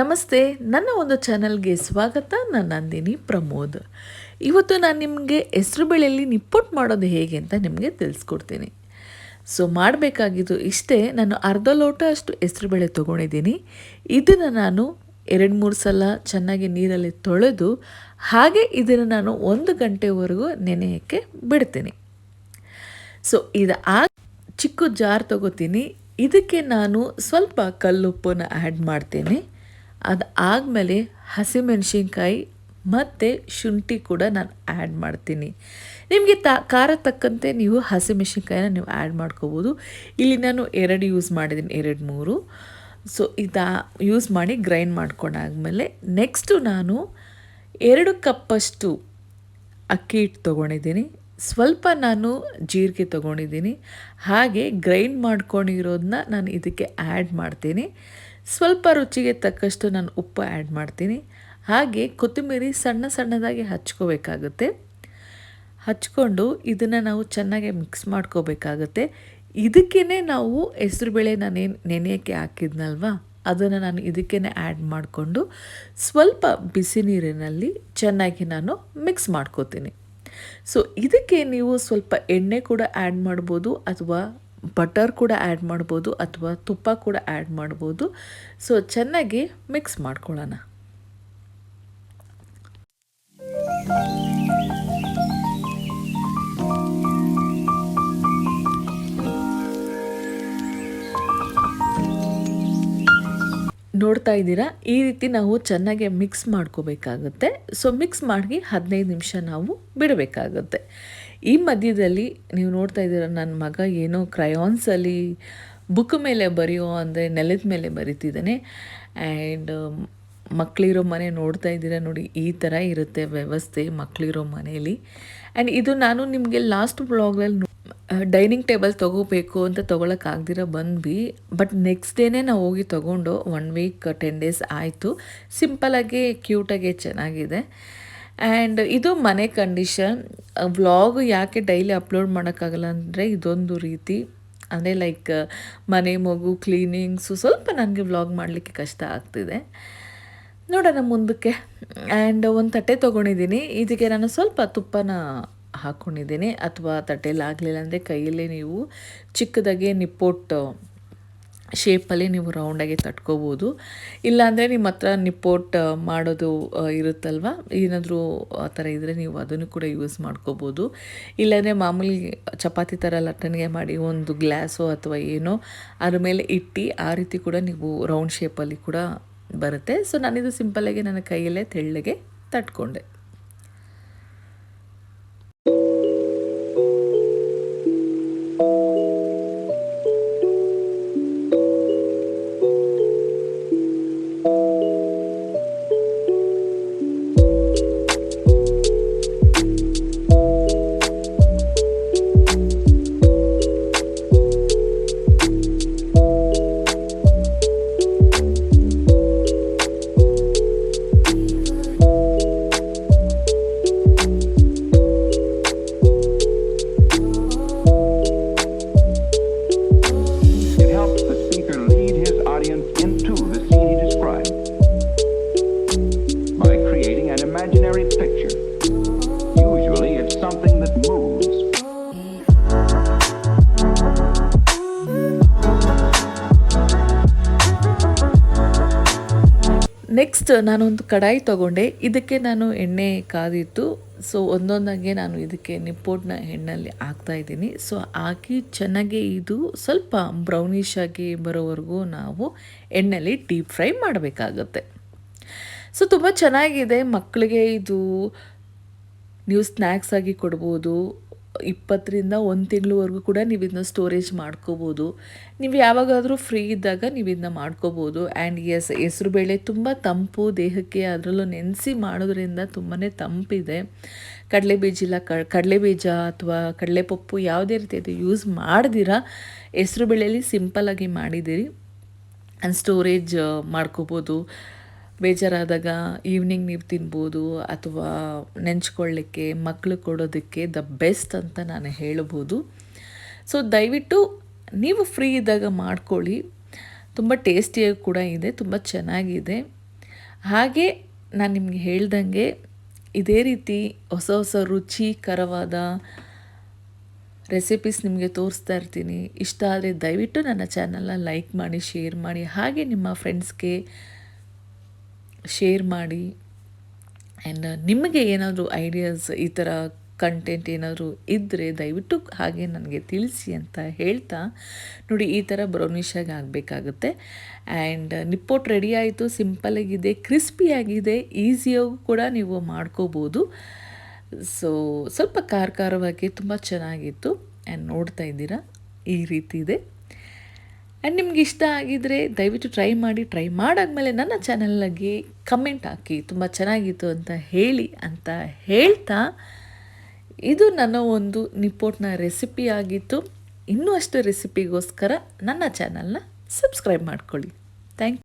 ನಮಸ್ತೆ, ನನ್ನ ಒಂದು ಚಾನಲ್ಗೆ ಸ್ವಾಗತ. ನಾನು ನಂದಿನಿ ಪ್ರಮೋದ್. ಇವತ್ತು ನಾನು ನಿಮಗೆ ಹೆಸರು ಬೇಳೆಯಲ್ಲಿ ನಿಪ್ಪಟ್ಟು ಮಾಡೋದು ಹೇಗೆ ಅಂತ ನಿಮಗೆ ತಿಳಿಸ್ಕೊಡ್ತೀನಿ. ಸೊ, ಮಾಡಬೇಕಾಗಿದ್ದು ಇಷ್ಟೇ, ನಾನು ಅರ್ಧ ಲೋಟ ಅಷ್ಟು ಹೆಸರು ಬೇಳೆ ತೊಗೊಂಡಿದ್ದೀನಿ. ಇದನ್ನು ನಾನು ಎರಡು ಮೂರು ಸಲ ಚೆನ್ನಾಗಿ ನೀರಲ್ಲಿ ತೊಳೆದು, ಹಾಗೆ ಇದನ್ನು ನಾನು ಒಂದು ಗಂಟೆವರೆಗೂ ನೆನೆಯೋಕ್ಕೆ ಬಿಡ್ತೀನಿ. ಸೊ, ಇದು ಆ ಚಿಕ್ಕ ಜಾರ್ ತಗೋತೀನಿ. ಇದಕ್ಕೆ ನಾನು ಸ್ವಲ್ಪ ಕಲ್ಲುಪ್ಪನ್ನು ಆ್ಯಡ್ ಮಾಡ್ತೇನೆ. ಅದು ಆದಮೇಲೆ ಹಸಿಮೆಣಸಿನ್ಕಾಯಿ ಮತ್ತು ಶುಂಠಿ ಕೂಡ ನಾನು ಆ್ಯಡ್ ಮಾಡ್ತೀನಿ. ನಿಮಗೆ ತ, ಖಾರ ತಕ್ಕಂತೆ ನೀವು ಹಸಿಮೆಣಸಿನ್ಕಾಯಿನ ನೀವು ಆ್ಯಡ್ ಮಾಡ್ಕೋಬೋದು. ಇಲ್ಲಿ ನಾನು ಎರಡು ಯೂಸ್ ಮಾಡಿದ್ದೀನಿ, ಎರಡು ಮೂರು. ಸೊ ಇದಾ ಯೂಸ್ ಮಾಡಿ ಗ್ರೈಂಡ್ ಮಾಡ್ಕೊಂಡಾದ್ಮೇಲೆ ನೆಕ್ಸ್ಟು ನಾನು ಎರಡು ಕಪ್ಪಷ್ಟು ಅಕ್ಕಿ ಹಿಟ್ಟು ತೊಗೊಂಡಿದ್ದೀನಿ. ಸ್ವಲ್ಪ ನಾನು ಜೀರಿಗೆ ತೊಗೊಂಡಿದ್ದೀನಿ. ಹಾಗೆ ಗ್ರೈಂಡ್ ಮಾಡ್ಕೊಂಡಿರೋದನ್ನ ನಾನು ಇದಕ್ಕೆ ಆ್ಯಡ್ ಮಾಡ್ತೀನಿ. ಸ್ವಲ್ಪ ರುಚಿಗೆ ತಕ್ಕಷ್ಟು ನಾನು ಉಪ್ಪು ಆ್ಯಡ್ ಮಾಡ್ತೀನಿ. ಹಾಗೆ ಕೊತ್ತಂಬರಿ ಸಣ್ಣ ಸಣ್ಣದಾಗಿ ಹಚ್ಕೋಬೇಕಾಗುತ್ತೆ. ಹಚ್ಕೊಂಡು ಇದನ್ನು ನಾವು ಚೆನ್ನಾಗಿ ಮಿಕ್ಸ್ ಮಾಡ್ಕೋಬೇಕಾಗುತ್ತೆ. ಇದಕ್ಕೇ ನಾವು ಹೆಸರುಬೇಳೆ ನಾನೇನು ನೆನೆಯೋಕ್ಕೆ ಹಾಕಿದ್ನಲ್ವಾ? ಅದನ್ನು ನಾನು ಇದಕ್ಕೇ ಆ್ಯಡ್ ಮಾಡಿಕೊಂಡು ಸ್ವಲ್ಪ ಬಿಸಿ ನೀರಿನಲ್ಲಿ ಚೆನ್ನಾಗಿ ನಾನು ಮಿಕ್ಸ್ ಮಾಡ್ಕೋತೀನಿ. ಸೊ, ಇದಕ್ಕೆ ನೀವು ಸ್ವಲ್ಪ ಎಣ್ಣೆ ಕೂಡ ಆ್ಯಡ್ ಮಾಡ್ಬೋದು ಅಥವಾ ಬಟರ್ ಕೂಡ ಆ್ಯಡ್ ಮಾಡ್ಬೋದು ಅಥವಾ ತುಪ್ಪ ಕೂಡ ಆ್ಯಡ್ ಮಾಡ್ಬೋದು. ಸೊ ಚೆನ್ನಾಗಿ ಮಿಕ್ಸ್ ಮಾಡ್ಕೊಳ್ಳೋಣ. ನೋಡ್ತಾ ಇದ್ದೀರಾ? ಈ ರೀತಿ ನಾವು ಚೆನ್ನಾಗಿ ಮಿಕ್ಸ್ ಮಾಡ್ಕೋಬೇಕಾಗುತ್ತೆ. ಸೊ ಮಿಕ್ಸ್ ಮಾಡಿ ಹದಿನೈದು ನಿಮಿಷ ನಾವು ಬಿಡಬೇಕಾಗುತ್ತೆ. ಈ ಮಧ್ಯದಲ್ಲಿ ನೀವು ನೋಡ್ತಾ ಇದ್ದೀರ, ನನ್ನ ಮಗ ಏನೋ ಕ್ರಯಾನ್ಸಲ್ಲಿ ಬುಕ್ ಮೇಲೆ ಬರೆಯೋ ಅಂದರೆ ನೆಲದ ಮೇಲೆ ಬರಿತಿದ್ದಾನೆ. ಆ್ಯಂಡ್ ಮಕ್ಕಳಿರೋ ಮನೆ ನೋಡ್ತಾ ಇದ್ದೀರಾ ನೋಡಿ, ಈ ಥರ ಇರುತ್ತೆ ವ್ಯವಸ್ಥೆ ಮಕ್ಕಳಿರೋ ಮನೆಯಲ್ಲಿ. ಆ್ಯಂಡ್ ಇದು ನಾನು ನಿಮಗೆ ಲಾಸ್ಟ್ ಬ್ಲಾಗಲ್ಲಿ ಡೈನಿಂಗ್ ಟೇಬಲ್ ತೊಗೋಬೇಕು ಅಂತ ತೊಗೊಳಕ್ಕಾಗ್ದಿರ ಬಂದ್ವಿ. ಬಟ್ ನೆಕ್ಸ್ಟ್ ಡೇನೇ ನಾವು ಹೋಗಿ ತೊಗೊಂಡು ಒನ್ ವೀಕ್ ಟೆನ್ ಡೇಸ್ ಆಯಿತು. ಸಿಂಪಲಾಗಿ ಕ್ಯೂಟಾಗೆ ಚೆನ್ನಾಗಿದೆ. ಆ್ಯಂಡ್ ಇದು ಮನೆ ಕಂಡೀಷನ್ ವ್ಲಾಗ್ ಯಾಕೆ ಡೈಲಿ ಅಪ್ಲೋಡ್ ಮಾಡೋಕ್ಕಾಗಲ್ಲ ಅಂದರೆ ಇದೊಂದು ರೀತಿ. ಅಂದರೆ ಲೈಕ್ ಮನೆ ಮಗು ಕ್ಲೀನಿಂಗ್ಸು ಸ್ವಲ್ಪ ನನಗೆ ವ್ಲಾಗ್ ಮಾಡಲಿಕ್ಕೆ ಕಷ್ಟ ಆಗ್ತಿದೆ. ನೋಡೋಣ ಮುಂದಕ್ಕೆ. ಆ್ಯಂಡ್ ಒಂದು ತಟ್ಟೆ ತೊಗೊಂಡಿದ್ದೀನಿ. ಇದಕ್ಕೆ ನಾನು ಸ್ವಲ್ಪ ತುಪ್ಪನ ಹಾಕ್ಕೊಂಡಿದ್ದೀನಿ ಅಥವಾ ತಟ್ಟೆಯಲ್ಲಿ ಆಗಲಿಲ್ಲ ಅಂದರೆ ಕೈಯಲ್ಲೇ ನೀವು ಚಿಕ್ಕದಾಗೆ ನಿಪ್ಪೊಟ್ಟು ಶೇಪಲ್ಲಿ ನೀವು ರೌಂಡಾಗಿ ತಟ್ಕೋಬೋದು. ಇಲ್ಲಾಂದರೆ ನಿಮ್ಮ ಹತ್ರ ನಿಪ್ಪೋಟ್ ಮಾಡೋದು ಇರುತ್ತಲ್ವ? ಏನಾದರೂ ಆ ಥರ ಇದ್ದರೆ ನೀವು ಅದನ್ನು ಕೂಡ ಯೂಸ್ ಮಾಡ್ಕೋಬೋದು. ಇಲ್ಲಾಂದರೆ ಮಾಮೂಲಿ ಚಪಾತಿ ಥರ ಲಟ್ಟಣಿಗೆ ಮಾಡಿ ಒಂದು ಗ್ಲಾಸು ಅಥವಾ ಏನೋ ಅದ್ರ ಮೇಲೆ ಇಟ್ಟು ಆ ರೀತಿ ಕೂಡ ನೀವು ರೌಂಡ್ ಶೇಪಲ್ಲಿ ಕೂಡ ಬರುತ್ತೆ. ಸೊ ನಾನಿದು ಸಿಂಪಲ್ಲಾಗಿ ನನ್ನ ಕೈಯಲ್ಲೇ ತೆಳ್ಳಗೆ ತಟ್ಕೊಂಡೆ. ನೆಕ್ಸ್ಟ್ ನಾನೊಂದು ಕಡಾಯಿ ತೊಗೊಂಡೆ. ಇದಕ್ಕೆ ನಾನು ಎಣ್ಣೆ ಕಾದಿತ್ತು ಸೊ ಒಂದೊಂದಾಗೆ ನಾನು ಇದಕ್ಕೆ ನಿಪ್ಪೋಟ್ನ ಎಣ್ಣೆಯಲ್ಲಿ ಹಾಕ್ತಾ ಇದ್ದೀನಿ. ಸೊ ಹಾಕಿ ಚೆನ್ನಾಗಿ ಇದು ಸ್ವಲ್ಪ ಬ್ರೌನಿಶ್ ಆಗಿ ಬರೋವರೆಗೂ ನಾವು ಎಣ್ಣೆಯಲ್ಲಿ ಡೀಪ್ ಫ್ರೈ ಮಾಡಬೇಕಾಗತ್ತೆ. ಸೊ ತುಂಬ ಚೆನ್ನಾಗಿದೆ. ಮಕ್ಕಳಿಗೆ ಇದು ನೀವು ಸ್ನ್ಯಾಕ್ಸ್ ಆಗಿ ಕೊಡ್ಬೋದು. ಇಪ್ಪತ್ತರಿಂದ ಒಂದು ತಿಂಗಳವರೆಗೂ ಕೂಡ ನೀವು ಇದನ್ನ ಸ್ಟೋರೇಜ್ ಮಾಡ್ಕೋಬೋದು. ನೀವು ಯಾವಾಗಾದರೂ ಫ್ರೀ ಇದ್ದಾಗ ನೀವು ಇದನ್ನ ಮಾಡ್ಕೋಬೋದು. ಆ್ಯಂಡ್ ಎಸ್ ಹೆಸರು ಬೇಳೆ ತುಂಬ ತಂಪು, ದೇಹಕ್ಕೆ ಅದರಲ್ಲೂ ನೆನೆಸಿ ಮಾಡೋದ್ರಿಂದ ತುಂಬಾ ತಂಪಿದೆ. ಕಡಲೆ ಬೀಜ ಇಲ್ಲ ಕಡಲೆ ಬೀಜ ಅಥವಾ ಕಡಲೆಪಪ್ಪು ಯಾವುದೇ ರೀತಿ ಅದು ಯೂಸ್ ಮಾಡ್ದಿರ, ಹೆಸರು ಬೇಳೆಯಲ್ಲಿ ಸಿಂಪಲ್ಲಾಗಿ ಮಾಡಿದ್ದೀರಿ ಆ್ಯಂಡ್ ಸ್ಟೋರೇಜ್ ಮಾಡ್ಕೋಬೋದು. ಬೇಜಾರಾದಾಗ ಈವ್ನಿಂಗ್ ನೀವು ತಿನ್ಬೋದು ಅಥವಾ ನೆಂಚ್ಕೊಳ್ಳಿಕ್ಕೆ ಮಕ್ಕಳು ಕೊಡೋದಕ್ಕೆ ದ ಬೆಸ್ಟ್ ಅಂತ ನಾನು ಹೇಳ್ಬೋದು. ಸೊ ದಯವಿಟ್ಟು ನೀವು ಫ್ರೀ ಇದ್ದಾಗ ಮಾಡ್ಕೊಳ್ಳಿ. ತುಂಬ ಟೇಸ್ಟಿಯಾಗಿ ಕೂಡ ಇದೆ, ತುಂಬ ಚೆನ್ನಾಗಿದೆ. ಹಾಗೆ ನಾನು ನಿಮಗೆ ಹೇಳ್ದಂಗೆ ಇದೇ ರೀತಿ ಹೊಸ ಹೊಸ ರುಚಿಕರವಾದ ರೆಸಿಪೀಸ್ ನಿಮಗೆ ತೋರಿಸ್ತಾ ಇರ್ತೀನಿ. ಇಷ್ಟ ಆದರೆ ದಯವಿಟ್ಟು ನನ್ನ ಚಾನಲ್ನ ಲೈಕ್ ಮಾಡಿ ಶೇರ್ ಮಾಡಿ. ಹಾಗೆ ನಿಮ್ಮ ಫ್ರೆಂಡ್ಸ್ಗೆ ಶೇರ್ ಮಾಡಿ ಆ್ಯಂಡ್ ನಿಮಗೆ ಏನಾದರೂ ಐಡಿಯಾಸ್ ಈ ಥರ ಕಂಟೆಂಟ್ ಏನಾದರೂ ಇದ್ದರೆ ದಯವಿಟ್ಟು ಹಾಗೆ ನನಗೆ ತಿಳಿಸಿ ಅಂತ ಹೇಳ್ತಾ ನೋಡಿ ಈ ಥರ ಬ್ರೌನಿಷಾಗಿ ಆಗಬೇಕಾಗುತ್ತೆ. ಆ್ಯಂಡ್ ನಿಪ್ಪೋಟ್ ರೆಡಿ ಆಯಿತು ಸಿಂಪಲಾಗಿದೆ ಕ್ರಿಸ್ಪಿಯಾಗಿದೆ ಈಸಿಯಾಗೂ ಕೂಡ ನೀವು ಮಾಡ್ಕೋಬೋದು. ಸೊ ಸ್ವಲ್ಪ ಖಾರ ಖಾರವಾಗಿ ತುಂಬ ಚೆನ್ನಾಗಿತ್ತು. ಆ್ಯಂಡ್ ನೋಡ್ತಾ ಇದ್ದೀರಾ, ಈ ರೀತಿ ಇದೆ. ಆ್ಯಂಡ್ ನಿಮ್ಗೆ ಇಷ್ಟ ಆಗಿದರೆ ದಯವಿಟ್ಟು ಟ್ರೈ ಮಾಡಿ ಟ್ರೈ ಮಾಡಾದ್ಮೇಲೆ ನನ್ನ ಚಾನಲ್ಗೆ ಕಮೆಂಟ್ ಹಾಕಿ. ತುಂಬ ಚೆನ್ನಾಗಿತ್ತು ಅಂತ ಹೇಳಿ ಅಂತ ಹೇಳ್ತಾ ಇದು ನನ್ನ ಒಂದು ನಿಪ್ಪೋಟ್ನ ರೆಸಿಪಿ ಆಗಿತ್ತು. ಇನ್ನೂ ಅಷ್ಟು ರೆಸಿಪಿಗೋಸ್ಕರ ನನ್ನ ಚಾನಲ್ನ ಸಬ್ಸ್ಕ್ರೈಬ್ ಮಾಡ್ಕೊಳ್ಳಿ. ಥ್ಯಾಂಕ್